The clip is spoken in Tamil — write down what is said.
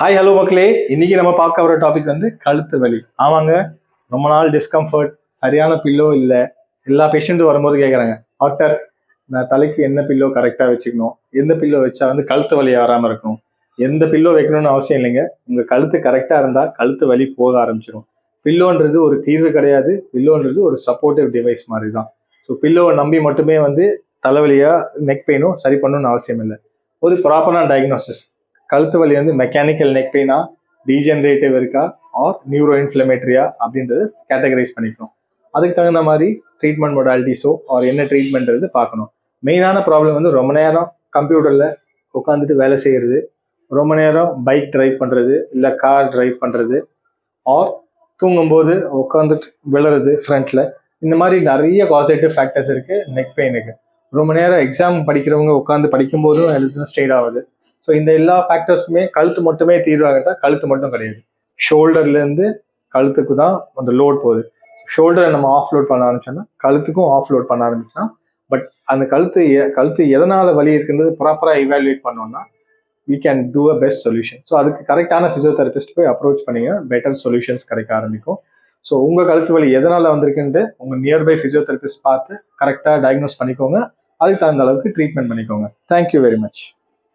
ஹாய் ஹலோ மக்களே. இன்னைக்கு நம்ம பார்க்க வர டாபிக் வந்து கழுத்து வலி. ஆமாங்க ரொம்ப நாள் டிஸ்கம்ஃபர்ட் சரியான பில்லோ இல்லை. எல்லா பேஷண்ட்டும் வரும்போது கேட்குறாங்க டாக்டர் நான் தலைக்கு என்ன பில்லோ கரெக்டாக வச்சுக்கணும்? எந்த பில்லோ வச்சா வந்து கழுத்து வலி வராமல் இருக்கணும்? எந்த பில்லோ வைக்கணும்னு அவசியம் இல்லைங்க. உங்கள் கழுத்து கரெக்டாக இருந்தால் கழுத்து வலி போக ஆரம்பிச்சிடும் பில்லோன்றது ஒரு தீர்வு கிடையாது. பில்லோன்றது ஒரு சப்போர்ட்டிவ் டிவைஸ் மாதிரி தான் ஸோ பில்லோவை நம்பி மட்டுமே வந்து தலைவலியாக நெக் பெயினும் சரி பண்ணணும்னு அவசியம் இல்லை. ஒரு ப்ராப்பரான டயக்னோசிஸ் கழுத்து வலி வந்து மெக்கானிக்கல் நெக் பெயினா டீஜென்ரேட்டிவ் இருக்கா ஆர் நியூரோ இன்ஃப்ளமேட்டரியா அப்படின்றத கேட்டகரைஸ் பண்ணிக்கணும். அதுக்கு தகுந்த மாதிரி ட்ரீட்மெண்ட் மொடாலிட்டிஸோ ஆர் என்ன ட்ரீட்மெண்ட்றது பார்க்கணும். மெயினான ப்ராப்ளம் வந்து ரொம்ப நேரம் கம்ப்யூட்டரில் உட்காந்துட்டு வேலை செய்கிறது ரொம்ப நேரம் பைக் டிரைவ் பண்ணுறது இல்லை கார் டிரைவ் பண்ணுறது ஆர் தூங்கும்போது உட்காந்துட்டு விழுறது ஃப்ரண்ட்டில் இந்த மாதிரி நிறைய பாசிட்டிவ் ஃபேக்டர்ஸ் இருக்குது நெக் பெயினுக்கு ரொம்ப நேரம் எக்ஸாம் படிக்கிறவங்க உட்காந்து படிக்கும்போதும் ஹெல்த் ஸ்ட்ரெயின் ஆகுது. ஸோ இந்த எல்லா ஃபேக்டர்ஸ்க்குமே கழுத்து மட்டுமே தீர்வாகட்டா கழுத்து மட்டும் கிடையாது. ஷோல்டர்லேருந்து கழுத்துக்கு தான் அந்த லோட் போகுது. ஷோல்டரை நம்ம ஆஃப் லோட் பண்ண ஆரம்பிச்சோம்னா கழுத்துக்கும் ஆஃப் லோட் பண்ண ஆரம்பிச்சோம்னா பட் அந்த கழுத்து எ- கழுத்து எதனால் வலி இருக்குன்றது ப்ராப்பராக இவாலுவேட் பண்ணோம்னா we can do a best solution so அதுக்கு கரெக்டான ஃபிசியோதெரபிஸ்ட் போய் அப்ரோச் பண்ணிங்க பெட்டர் சொல்யூஷன்ஸ் கிடைக்க ஆரம்பிக்கும். ஸோ உங்கள் கழுத்து வலி எதனால் வந்திருக்குன்ட்டு உங்கள் நியர்பை ஃபிசியோதெரபிஸ்ட் பார்த்து கரெக்டாக டயக்னோஸ் பண்ணிக்கோங்க. அதுக்கு தகுந்த அளவுக்கு ட்ரீட்மெண்ட் பண்ணிக்கோங்க. Thank you very much